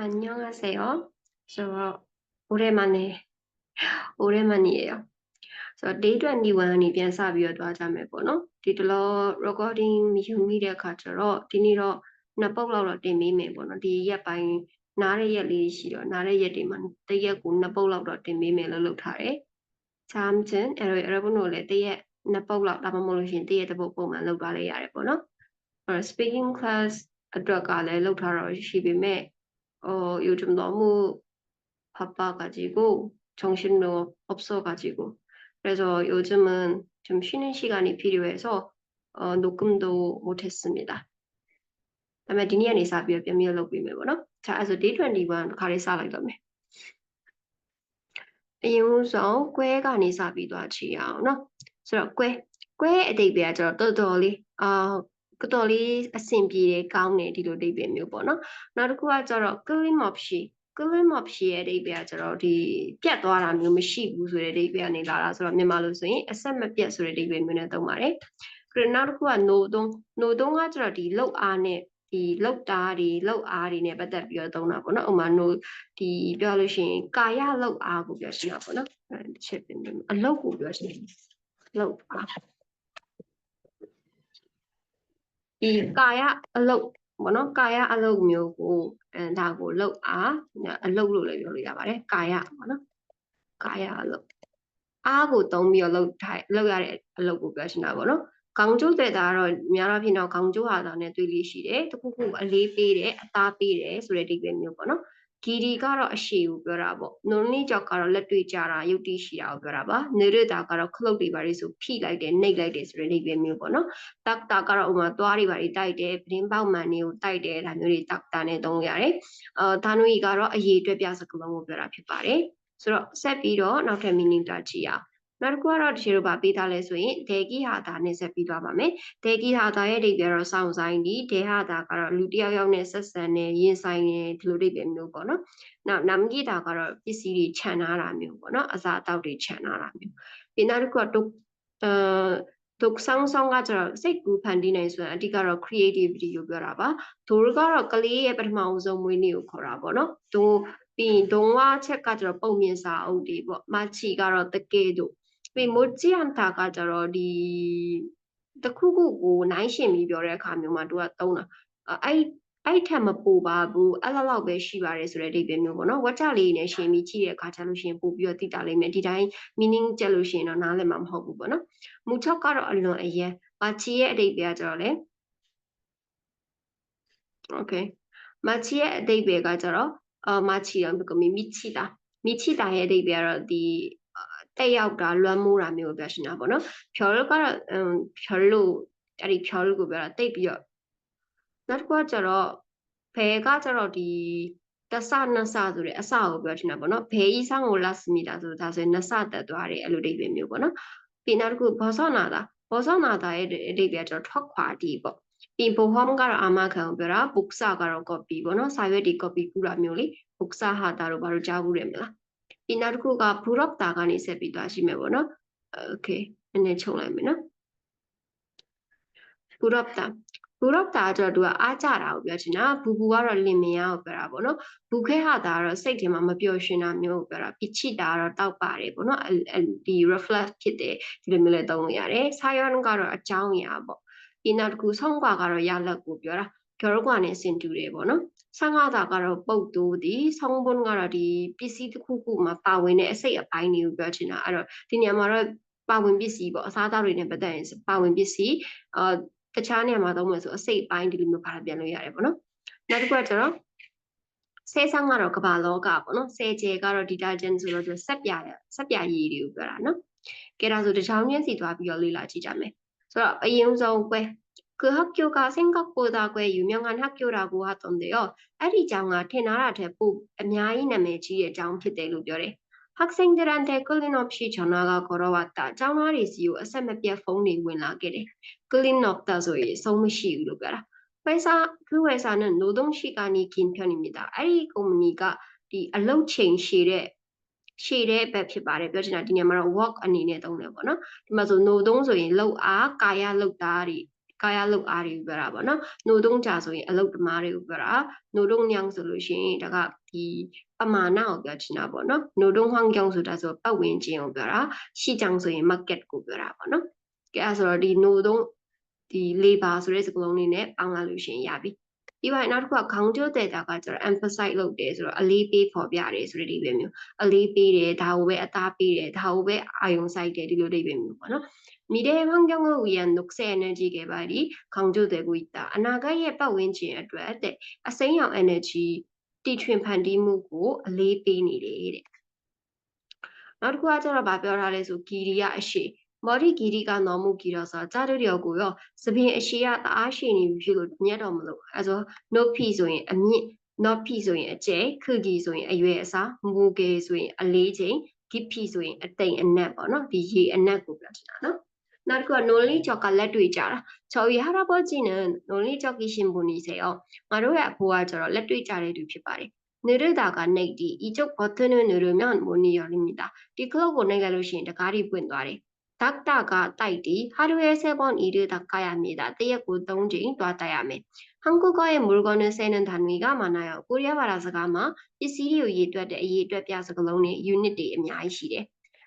안녕하세요. 저 오랜만에 오랜만이에요. 그래서 day 21이 ပြန်စပြီးတော့တွားကြမယ်ပေါ့နော်ဒီတလော recording ယူမိတဲ့အခါကျတော့ဒီနေ့တော့နှစ်ပုတ်လောက်တော့တင်ပေးမယ်ပေါ့နော်ဒီရက်ပိုင်းနားတဲ့ရက်လေးရှိတော့နားတဲ့ရက်တွေမှာတစ်ရက်ကိုနှစ်ပုတ်လောက်တော့တင်ပေးမယ်လို့လုပ်ထားတယ်။ချမ်းချင်းအဲ့တော့ 여러분 တို့လည်းတစ်ရက်နှစ်ပုတ်လောက်ဒါမှမဟုတ်လို့ရှိရင်တစ်ရက်တစ်ပုတ်ပုံမှန်လုပ်သွားလိုက်ရတယ်ပေါ့နော်။အဲ့ speaking class အတွက်ကလည်းလုပ်ထားတော့ရှိပေမဲ့ 어, 요즘 너무 바빠가지고 정신도 없어가지고 그래서 요즘은 좀 쉬는 시간이 필요해서 어, 녹음도 못했습니다. 다음에 디니안 이사비어 뼈미어 녹음이 뭐노? 자, 그래서 D21 가리 살아이더메. အရင်ဆုံးကွဲကနေစပြီးသွားချီအောင်เนาะဆိုတော့ကွဲကွဲအတိတ်ပဲကျတော့တော်တော်လေးအာ တော်တော်လေးအဆင်ပြေတယ်ကောင်းတယ်ဒီလိုအဓိပ္ပာယ်မျိုးပေါ့နော်နောက်တစ်ခုကကျတော့ clean mop ရှိ clean mop ရှိရဲ့အဓိပ္ပာယ်ကကျတော့ဒီပြတ်သွားတာမျိုးမရှိဘူးဆိုတဲ့အဓိပ္ပာယ်ကနေလာတာဆိုတော့မြန်မာလိုဆိုရင်အဆက်မပြတ်ဆိုတဲ့အဓိပ္ပာယ်မျိုးနဲ့သုံးပါတယ်ပြီးတော့နောက်တစ်ခုက no သုံး no သုံးကကျတော့ဒီလောက်အားနဲ့ဒီလောက်တာတွေလောက်အားတွေနဲ့ပတ်သက်ပြီးတော့သုံးတာပေါ့နော်ဥမာ no ဒီပြောလို့ရှိရင်ကာယလောက်အားကိုပြောရှင်းတာပေါ့နော်တစ်ချက်ပြင်အလောက်ကိုပြောရှင်းလောက်အား ဒီကာယအလုတ်ပေါ့နော်ကာယအလုတ်မျိုးကိုအဲဒါကိုလုတ်အားအလုတ်လို့လည်းပြောလို့ရပါတယ်ကာယပေါ့နော်ကာယအလုတ်အားကိုသုံးပြီးတော့လုတ်ထိုင်လုတ်ရတဲ့အလုတ်ကိုပြောချင်တာပေါ့နော်ခေါင်းကျိုးတဲ့တာကတော့များတော့ဖြစ်တော့ခေါင်းကျိုးဟာတာနဲ့တွေ့လေးရှိတယ်တခုခုအလေးပေးတယ်အသားပေးတယ်ဆိုတဲ့အိဗယ်မျိုးပေါ့နော် ဂီဒီကတော့အရှိကိုပြောတာပေါ့နုံနိကြောက်ကတော့လက်တွေ့ကြတာယုတ်တိရှိတာကိုပြောတာပါနေရတာကတော့ခလုတ်တွေပါလေးဆိုဖိလိုက်တယ်နှိပ်လိုက်တယ်ဆိုတဲ့အိဗယ်မျိုးပေါ့နော်တက်တာကတော့ဥမာသွားတွေပါလေးတိုက်တယ်ပရင်ပေါက်မှန်တွေကိုတိုက်တယ်ဒါမျိုးတွေတက်တာနဲ့သုံးရတယ်အာဒါနုကြီးကတော့အရေးအတွက်ပြစကလုံးကိုပြောတာဖြစ်ပါတယ်ဆိုတော့ဆက်ပြီးတော့နောက်ထပ် meaning တာကြည့်အောင် နောက်တစ်ခုကတော့တချို့တို့ဗာပေးထားလဲဆိုရင်ဒေဂိဟာတာနဲ့ဆက်ပြီးသွားပါမယ်ဒေဂိဟာတာရဲ့အိဗယ်တော့စောင့်ဆိုင်ဒီဒေဟာတာကတော့လူတယောက်ယောက်နဲ့ဆက်ဆံနေရင်ဆိုင်နေဒီလိုအိဗယ်မျိုးပေါ့နော်နောက်နမ်ဂိတာကတော့ပစ္စည်းတွေခြံထားတာမျိုးပေါ့နော်အစာအသောက်တွေခြံထားတာမျိုးဒီနောက်တစ်ခုကတုအဲဒုက္ဆောင်ဆောင်ကကျတော့စိတ်ကူးဖန်တီးနိုင်ဆိုရင်အဓိကတော့ creativity ကိုပြောတာပါဒိုကတော့ကလေးရဲ့ပထမအဆုံးမွေးနေ့ကိုခေါ်တာပေါ့နော်ဒိုပြီးရင်ဒုံဝါချက်ကကျတော့ပုံမြင်စာအုပ်တွေပေါ့မချီကတော့တကယ်တို့ ပြီးမိုဂျီအန်တာကကျတော့ဒီတခုခုကိုနိုင်ရှင်ပြီးပြောတဲ့အခါမျိုးမှာသူကသုံးတာအဲ့အဲ့ထက်မပူပါဘူးအဲ့လောက်လောက်ပဲရှိပါတယ်ဆိုတဲ့အဓိပ္ပာယ်မျိုးပေါ့နော်ဝါကြလေးနဲ့ရှင်ပြီးကြည့်တဲ့အခါကျလို့ရှင်ပို့ပြီးတော့သိတာလိမ့်မယ်ဒီတိုင်း meaning ကျက်လို့ရှင်တော့နားလည်မှာမဟုတ်ဘူးပေါ့နော်မူချော့ကတော့အလွန်အရင်မာချီရဲ့အဓိပ္ပာယ်ကကျတော့လေ okay မာချီရဲ့အဓိပ္ပာယ်ကကျတော့အာမာချီတော့မိမိချီတာမိချီတာရဲ့အဓိပ္ပာယ်ကတော့ဒီ တက်ရောက်တာလွမ်းမိုးတာမျိုးကိုပြောရှင်တာပေါ့နော်ဖြော်လို့ကတော့ဖြော်လို့အဲ့ဒီဖြော်လို့ကိုပြောတာတိတ်ပြီးတော့နောက်တစ်ခုကကျတော့ဘယ်ကကျတော့ဒီတဆနဆဆိုတဲ့အစကိုပြောချင်တာပေါ့နော်ဘယ်ဤဆောင်ကိုလာစမိတာဆိုဒါဆိုရင်နဆတက်သွားတယ်အဲ့လိုအိဗယ်မျိုးပေါ့နော်ပြီးနောက်တစ်ခုဘောဆောနာတာဘောဆောနာတာရဲ့အိဗယ်ကျတော့ထွက်ခွာတီပေါ့ပြီးဘုံဟောင်းကတော့အာမခံကိုပြောတာဘုက္ဆာကတော့ copy ပေါ့နော်စာရွက်ဒီ copy ကူတာမျိုးလေဘုက္ဆာဟာတာတို့ဘာလို့ကြားဘူးတယ်မလား ပြီးနောက်တစ်ခုကဘူရော့တာကနေဆက်ပြီးသွားရှိမယ်ပေါ့နော်โอเคနည်းနည်းချုပ်လိုက်မယ်နော်ဘူရော့တာဘူရော့တာကျတော့သူကအားကြတာကိုပြောချင်တာဘူဘူကတော့လင်မယားကိုပြောတာပေါ့နော်ဘူခဲဟာတာကတော့စိတ်ထဲမှာမပျော်ရွှင်တာမျိုးကိုပြောတာပိချိတာကတော့တောက်ပါတယ်ပေါ့နော်ဒီ reflect ဖြစ်တယ်ဒီလိုမျိုးလည်းသုံးလို့ရတယ်ဆာယောန်ကတော့အကြောင်းအရာပေါ့ဒီနောက်တစ်ခုဆုံးကွာကတော့ရလက်ကိုပြောတာကျော်ကွာနဲ့ဆင်တူတယ်ပေါ့နော် ဆန်းကားတာကတော့ပုတ်တိုးသည်ဆောင်းပွန်းကတော့ဒီပစ္စည်းတစ်ခုခုမှာပါဝင်တဲ့အစိတ်အပိုင်းတွေကိုပြောချင်တာအဲ့တော့ဒီနေရာမှာတော့ပါဝင်ပစ္စည်းပေါ့အစားအသောက်တွေနဲ့ပတ်သက်ရင်ပါဝင်ပစ္စည်းအာတခြားနေရာမှာသုံးမယ်ဆိုအစိတ်ပိုင်းဒီလိုမျိုးပါပြန်လို့ရတယ်ပေါ့နော်နောက်တစ်ခုကကျတော့ဆဲဆန်းကတော့ကဘာလောကပေါ့နော်ဆဲကျဲကတော့ detergent ဆိုတော့ဆက်ပြဆက်ပြရည်တွေကိုပြောတာနော်ကဲဒါဆိုတချောင်းချင်းစီသွားပြီးတော့လေ့လာကြည့်ကြမယ်ဆိုတော့အရင်ဆုံးကွဲ 그 학교가 생각보다 꽤 유명한 학교라고 하던데요. 에리 장아 테나라 대포 냐이 남의 지의 장ဖြစ်တယ်လို့ ပြောတယ်. 학생들한테 끊임없이 전화가 걸어왔다. 짱아리지요. SMS에 폰이 ဝင်လာခဲ့တယ်. 끊임 없다 소리 성무시로 ပြောတာ. 회사 그 회사는 노동 시간이 긴 편입니다. 에리 company가 ဒီအလုပ်ချိန်ရှည်တဲ့ရှည်တဲ့ဘက်ဖြစ်ပါတယ်ပြောချင်တာဒီနေရာမှာတော့ work အနေနဲ့သုံးတယ်ပေါ့နော်ဒီမှာဆို no သုံးဆိုရင်လောက်အားကာယလောက်တာတွေ ကာယလုပ်အားတွေကိုပြောတာပေါ့နော်။နိုတုံးကြဆိုရင်အလုပ်သမားတွေကိုပြောတာ။နိုတုံးညောင်ဆိုလို့ရှိရင်ဒါကဒီပမာဏကိုပြောချင်တာပေါ့နော်။နိုတုံးဟောင်းကြောင်ဆိုတာဆိုပတ်ဝန်းကျင်ကိုပြောတာ။ရှီကြောင်ဆိုရင် market ကိုပြောတာပေါ့နော်။ကဲအဲဆိုတော့ဒီနိုတုံးဒီ labor ဆိုတဲ့စကားလုံးလေးနဲ့ပေါင်းလာလို့ရှိရင်ရပြီ။ ပြီးပါနောက်တစ်ခုကခေါင်းကျိုးတဲ့တာကကျတော့ emphasize လုပ်တယ်ဆိုတော့အလေးပေးဖော်ပြတယ်ဆိုတဲ့ဒီပဲမျိုးအလေးပေးတယ်ဒါကိုပဲအသားပေးတယ်ဒါကိုပဲအာယုံစိုက်တယ်ဒီလိုဒီပဲမျိုးပေါ့နော်미래의환경을위한녹색에너지개발이강조되고있다အနာဂတ်ရဲ့ပတ်ဝန်းကျင်အတွက်တဲ့အစိမ်းရောင် energy တီထွင်ဖန်တီးမှုကိုအလေးပေးနေတယ်တဲ့နောက်တစ်ခုကကျတော့ဗာပြောထားလဲဆိုဂီရီကအရှိ မော်ရီဂီရီကနော်မူကီတော့ဆိုကြာတို့ရောကိုရောသပင်အရှိရတအားရှိနေပြီဖြစ်လို့ညက်တော့မလို့အဲဆိုနို့ဖီဆိုရင်အမြင့်နော့ဖီဆိုရင်အကျဲခုကီဆိုရင်အရွယ်အစားမူကေဆိုရင်အလေးချိန်ဂစ်ဖီဆိုရင်အတိမ်အနက်ပေါ့နော်ဒီရေအနက်ကိုပြောချင်တာနော်နောက်တစ်ခုက lonely chocolate တွေ့ကြတာချော်ရရတော့ကြည့်နေ lonely chocolate ရှင်ပုံနေစေအောင်ငါတို့ရဲ့အဖိုးကကျတော့လက်တွေ့ကြတဲ့သူဖြစ်ပါတယ်နေရတာကနေဒီအီချုပ်ဘော်သနနေရမြန်မိုနီယောလီမီတာဒီကလောက်ကိုနိုင်ခဲ့လို့ရှိရင်တကားတွေပွင့်သွားတယ် 닦다가 따이디 하루에 세 번 이를 닦아야 합니다. 때의 골동진 닦아야매. 한국어에 물건을 세는 단위가 많아요. 꾸려 바라서 가마. 이시리오 이드에 이드에 비해서 그런이 유닛이 많이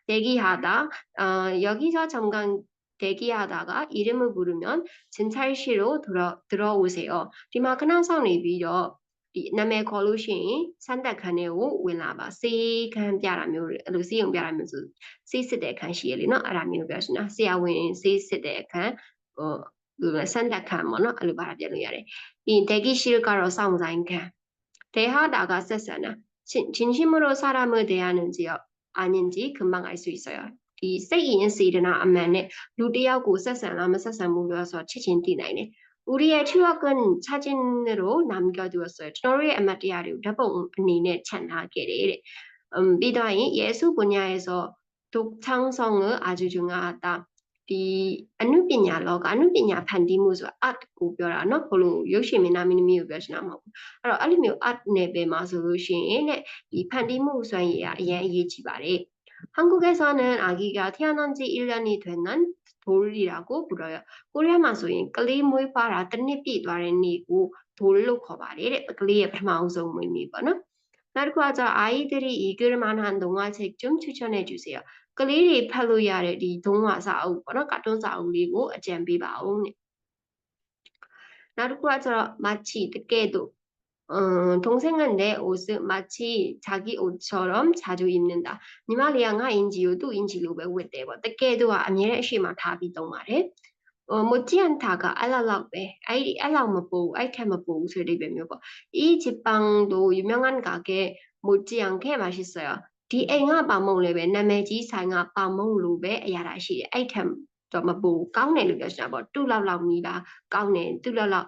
대기하다 어, 여기서 잠깐 대기하다가 이름을 부르면 진찰실로 들어, 들어오세요. 리마크나선이 비요 ဒီနာမည်ခေါ်လို့ရှိရင်စမ်းသက်ခန်းတွေကိုဝင်လာပါစေခန်းပြတာမျိုးအဲ့လိုစီးရုံပြတာမျိုးဆိုစီးစစ်တဲ့အခန်းရှိရလေနော်အဲ့ဒါမျိုးပြောရှင်နော်ဆရာဝန်စီးစစ်တဲ့အခန်းဟိုဒီမှာစမ်းသက်ခန်းပေါ့နော်အဲ့လိုပါတာပြလို့ရတယ်ပြီးရင်ဒက်ကီရှိကတော့စောင့်ဆိုင်ခန်းဒေဟာတာကဆက်ဆံတာချင်းချင်းမလို့စာရမဒေဟာနံကြီးရောအာညင်ကြီးခမငိုင်းဆွေဆော်ဒီစိတ်ရင်စေတနာအမှန်နဲ့လူတယောက်ကိုဆက်ဆံလားမဆက်ဆံဘူးလို့ဆိုတော့ချက်ချင်းသိနိုင်တယ် 우리의 추억은 사진으로 남겨두었어요. 저의 아마디아를 대본 안에 찬하게 음, 비다인 예수 분야에서 독창성은 아주 중요하다. ဒီအနုပညာလောကအနုပညာဖန်တီးမှုဆို art ကိုပြောတာเนาะဘလို့ရုပ်ရှင်မင်းသားမင်းသမီးကိုပြောချင်တာမဟုတ်ဘူးအဲ့တော့အဲ့လိုမျိုး art နယ်ပယ်မှာဆိုလို့ရှိရင်တဲ့ဒီဖန်တီးမှုစွမ်းရည်ကအရင်အရေးကြီးပါတယ်한국에서는아기가태어난지1년이 ဘိုးရီတာကိုဘူတော့ကိုရီးယားမှာဆိုရင်ကလေးမွေးဖွားတာတစ်နှစ်ပြည့်သွားတဲ့နေ့ကိုဘိုးလို့ခေါ်ပါတယ်တဲ့ကလေးရဲ့ပထမဆုံးမွေးနေ့ပေါ့နော်နောက်တစ်ခုကကျအာယီတရီဤကရမနန်ဒုံဝါချက်ကျွမ်ချူချနဲ့ကျူစီရကလေးတွေဖတ်လို့ရတဲ့ဒီဒုံဝါစာအုပ်ပေါ့နော်ကာတွန်းစာအုပ်လေးကိုအကြံပေးပါဦးတဲ့နောက်တစ်ခုကကျတော့မချီတကဲ့သို့ 어, 동생은 내 옷을 마치 자기 옷처럼 자주 입는다. 니말리아가 인지요도 인지요 외우게 되고 때께도 아니래 시마 답이 동말에 어, 못지않다가 알랄락 배 아이 알락 먹고 아이템 먹고 소리 배며 이 집방도 유명한 가게 못지않게 맛있어요. 디 애가 바몽레베 나메지 상아 바몽루베 야라시 아이템 တော့မပူကောင်းတယ်လို့ပြောချင်တာပေါ့တူလောက်လောက်နီးတာကောင်းတယ်တူလောက်လောက်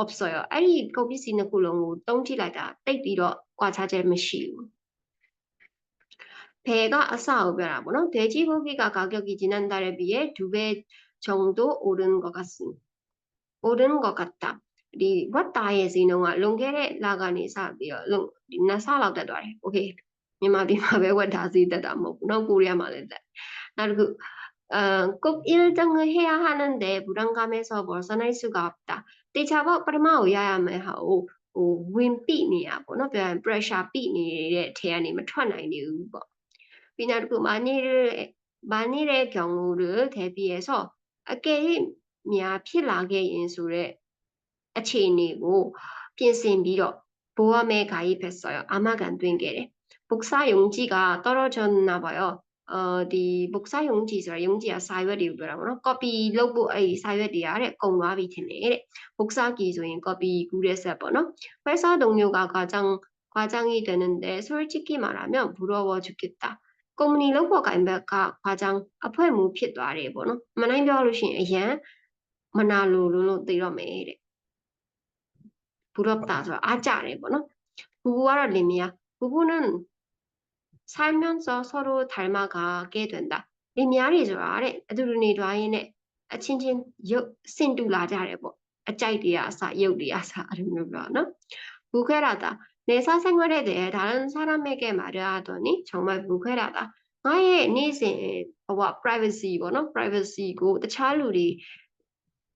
obsolete ရောအဲ့ဒီကုန်ပစ္စည်းနှစ်ခုလုံးကိုတုံးထိလိုက်တာတိတ်ပြီးတော့ကွာခြားချက်မရှိဘူးဖယ်ကအစကိုပြောတာပေါ့နော်ဒေဂျီဘုတ်ကိကကာကျောက်ကီဂျီနန်တာရဘီရဲ့ဒူဘဲဂျုံတို့အိုဒန်ကကစင်အိုဒန်ကကတာဒီဝတ်တာရဲ့ဈေးနှုန်းကလွန်ခဲ့တဲ့လကနေစပြီးတော့လွန်ဒီနှစ်ဆလောက်တက်သွားတယ်โอเคမြန်မာပြည်မှာပဲဝတ်တာဈေးတက်တာမဟုတ်ဘူးเนาะကိုရီးယားမှာလည်းတက်နောက်တစ်ခု 어, 꼭 일등을 해야 하는데 불안감에서 벗어날 수가 없다. Thì cha bác bà mà ya mà hậu win bị nè, bố 쳐나니 우버. 비나 그 만일 만일의 경우를 대비해서 게임 미아필락의 인수를 아치인이고 핀스인비로 보험에 가입했어요. 아마 간된게 복사 용지가 떨어졌나 봐요. အဲဒီဘုတ်စာယုံကြည်ဆိုတာယုံကြည်ကစာရွက်တွေကိုပြောတာပေါ့နော် copy လုပ်ဖို့အဲဒီစာရွက်တွေကတဲ့ကုန်သွားပြီထင်တယ်တဲ့ဘုတ်စာကီဆိုရင် copy ကူးတဲ့ဆက်ပေါ့နော်회사 동료가 과장 과장이 되는데 솔직히 말하면 부러워 죽겠다ကုမ္ပဏီလုပ်ဖို့ကင်ဘက်က과장အဖွဲ့မှုဖြစ်သွားတယ်ပေါ့နော်မနိုင်ပြောလို့ရှိရင်အရန် မနာလိုလုံးလို့သိတော့မယ်တဲ့부럽다ဆိုတာအားကြတယ်ပေါ့နော်부부ကတော့လင်မယား부부는 살면서 서로 닮아가게 된다. လင်မယားတွေဆိုတာတဲ့အတူတူနေသွားရင်းနဲ့အချင်းချင်းရုပ်စင်တူလာကြတယ်ပေါ့အကြိုက်တွေကအစရုပ်တွေအစအဲ့လိုမျိုးပြောနော်ဘူးခဲတာတာနေစားဆိုင်ခွဲတဲ့တဲ့ဒါလည်းစားရမဲ့ကဲမှာတော့နိချုံမဲ့ဘူးခဲတာတာငါရဲ့နေ့စဉ်ဟိုက privacy ပေါ့နော် privacy ကိုတခြားလူတွေ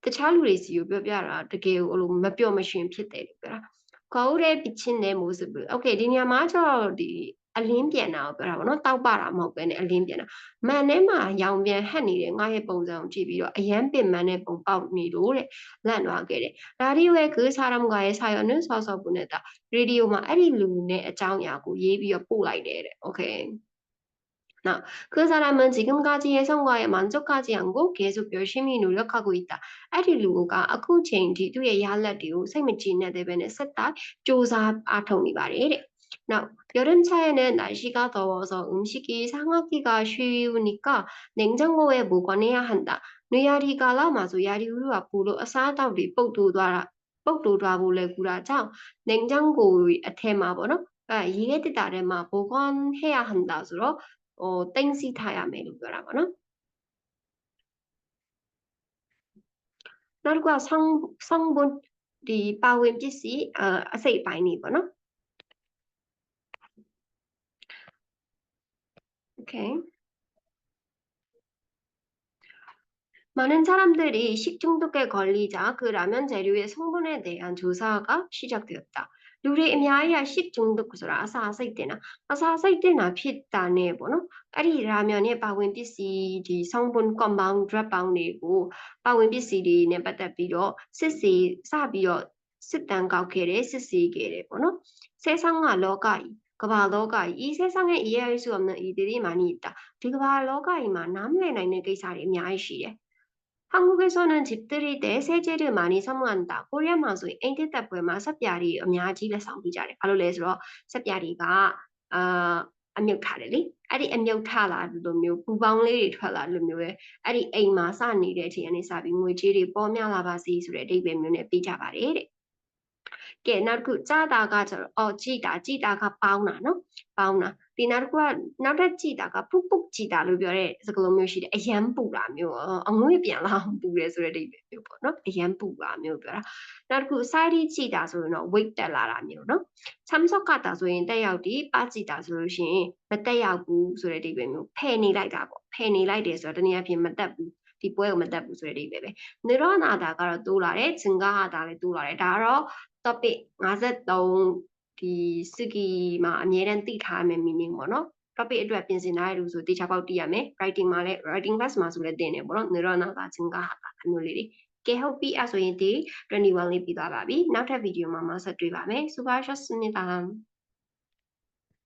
တခြားလူတွေစီကိုပြောပြတာတကယ်ကိုအဲ့လိုမပြောမရှင်ဖြစ်တယ်လို့ပြောတာခေါင်းရဲပြချင်းတဲ့မိုးစပူโอเคဒီနေရာမှာကျတော့ဒီ အလင်းပြန်တာကိုပြောတာပေါ့နော်တောက်ပတာမဟုတ်ပဲねအလင်းပြန်တာမန်ထဲမှာရောင်ပြန်ဟက်နေတဲ့ငါရဲ့ပုံစံကိုကြည့်ပြီးတော့အရန်ပင်မန်တဲ့ပုံပေါက်နေလို့တဲ့လန့်သွားခဲ့တယ်ဒါဒီဝဲគឺ사람과의사연은서서보냈다ရေဒီယိုမှာအဲ့ဒီလူနဲ့အကြောင်းအရာကိုရေးပြီးတော့ပို့လိုက်တယ်တဲ့โอเค나그사람은지금까지의성과에만족하지않고계속열심히노력하고있다အဲ့ဒီလူကအခုချိန်ထိသူ့ရဲ့ရလက်တွေကိုစိတ်မကြည်နဲ့တဲ့ပဲနဲ့ဆက်တိုက်စ조사အားထုတ်နေပါတယ်တဲ့ Now, 여름철에는 날씨가 더워서 음식이 상하기가 쉬우니까 냉장고에 보관해야 한다. 누야리가 라마소 야리우루 앞으로 사다우리 뻑두라라 뻑두라보레구라 자 냉장고의 테마번호? 아, 이레드 다레마 보관해야 한다수로 어 땡시 타야메루거라거나 날과 성 성분이 빠윈 지시 어 세이 바이니번호? နေပေါ့နော် 오케이. 많은 사람들이 식중독에 걸리자 그 라면 재료의 성분에 대한 조사가 시작되었다. လူတွေအများကြီးက ship 中毒ဆိုတာအစာစိတ်တင်တာဖြစ်တာနဲ့ပေါ့နော်အဲ့ဒီ ramen ရဲ့ပါဝင်ပစ္စည်းဒီ성분 compound drug ပေါင်းတွေကိုပါဝင်ပစ္စည်းတွေနဲ့ပတ်သက်ပြီးတော့စစ်စီစပြီးတော့စစ်တမ်းကောက်ခဲ့တယ်စစ်ဆေးခဲ့တယ်ပေါ့နော်세상과 러가이 က မ္ဘာလောကကြီးဤ세상에 이해할 수 없는 일들이 많이 있다. ဒီကမ္ဘာလောကကြီးမှာနားမလည်နိုင်တဲ့ကိစ္စတွေအများကြီးရှိတယ်. 한국에서는 집들이 때 세제를 많이 사용한다. 코리아 မှာဆိုရင်အိမ်တစ်သက်ပွဲမှာစက်ပြာတွေအများကြီးလက်ဆောင်ပေးကြတယ်။ဘာလို့လဲဆိုတော့စက်ပြာတွေကအာအမြုပ်ထားတယ်လေ။အဲ့ဒီအမြုပ်ထားလာလိုမျိုးပူပေါင်းလေးတွေထွက်လာလိုမျိုးပဲ။အဲ့ဒီအိမ်မှာစနေတဲ့အချိန်ကနေစပြီးငွေကြေးတွေပေါ်များလာပါစေဆိုတဲ့အဓိပ္ပာယ်မျိုးနဲ့ပေးကြပါတယ်တဲ့။ ကဲနောက်တစ်ခုကြားတာကကျတော့အော်ကြည်တာကြည်တာကပေါင်းတာနော်ပေါင်းတာဒီနောက်တစ်ခုကနောက်ထပ်ကြည်တာကဖုတ်ဖုတ်ကြည်တာလို့ပြောတဲ့စကားလုံးမျိုးရှိတယ်အယမ်းပူတာမျိုးအငွေ့ပြန်လာပူတယ်ဆိုတဲ့အဓိပ္ပာယ်မျိုးပေါ့နော်အယမ်းပူတာမျိုးပြောတာနောက်တစ်ခု side ကြည်တာဆိုရင်တော့ weight တက်လာတာမျိုးနော် samsung ကတာဆိုရင်တက်ရောက်ဒီပါကြည်တာဆိုလို့ရှိရင်မတက်ရောက်ဘူးဆိုတဲ့အဓိပ္ပာယ်မျိုးဖယ်နေလိုက်တာပေါ့ဖယ်နေလိုက်တယ်ဆိုတော့တနည်းအားဖြင့်မတက်ဘူး ဒီပွဲကိုမတက်ဘူးဆိုတဲ့အဓိပ္ပာယ်ပဲနေရောနာတာကတော့တိုးလာတယ်ဇင်ကာဟာတာလည်းတိုးလာတယ်ဒါကတော့ topic 53ဒီစကီမှာအမြဲတမ်းသိထားမယ် meaning ပေါ့နော် topic အတွက်ပြင်ဆင်ထားရလို့ဆိုတေချာပေါက်တည်ရမယ် writing မှာလည်း writing class မှာဆိုလည်းသင်တယ်ပေါ့နော်နေရောနာတာချင်းကဟာအမျိုးလေးတွေကဲဟုတ်ပြီအဲ့ဆိုရင်ဒီ21လေးပြီးသွားပါပြီနောက်ထပ်ဗီဒီယိုမှာမှဆက်တွေ့ပါမယ် super short စနစ်တာ